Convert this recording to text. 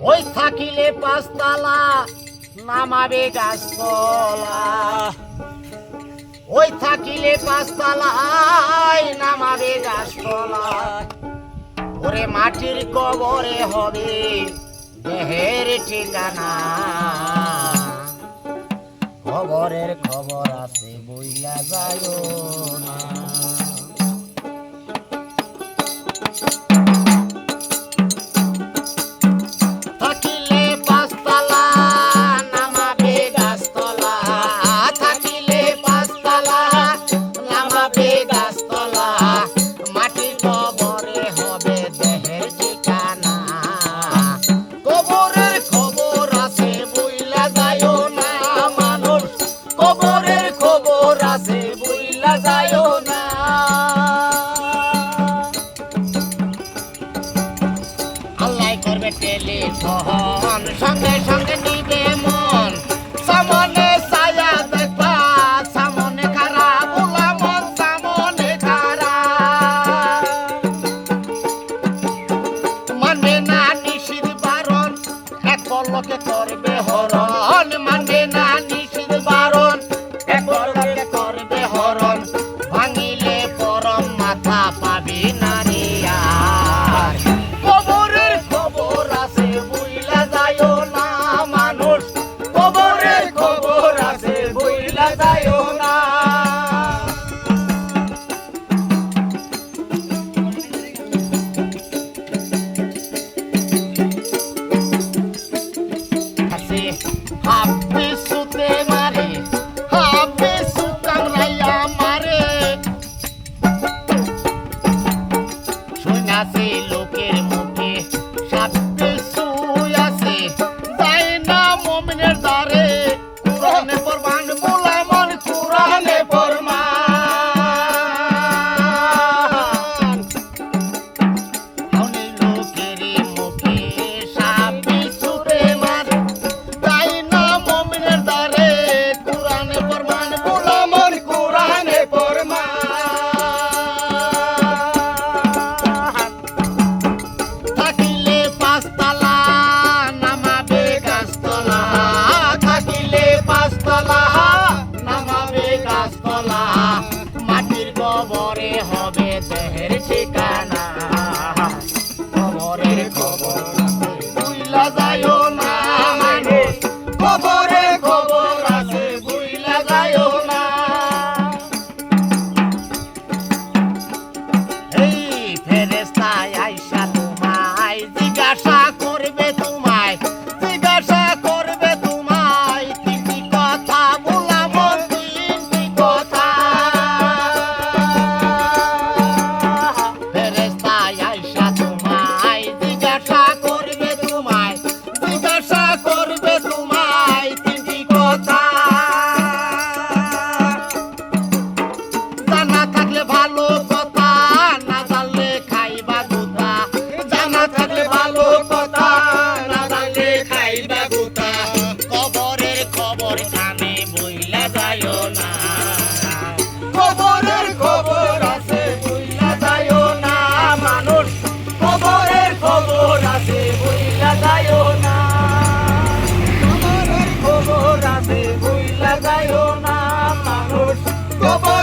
ওই থাকিলে পাঁচতলা নামাবে গাছতলা। ওই থাকিলে পাঁচতলায় নামাবে গাছতলা। ওরে মাটির কবরে হবে দেহের ঠিকানা। খবরের খবর আছে, বইলা যায় না। আল্লাহ করবে টেলিফোন। সঙ্গে সঙ্গে নিবে মন। সামনে ছায়া দেখবা, সামনে খারাপ বলা মন, সামনে খারাপ মানবে না নিশির বারণ, এক পলকে করবে হরণ। মানবে না নিশির তলা মাটির কবরে হবে দেহের ঠিকানা। bye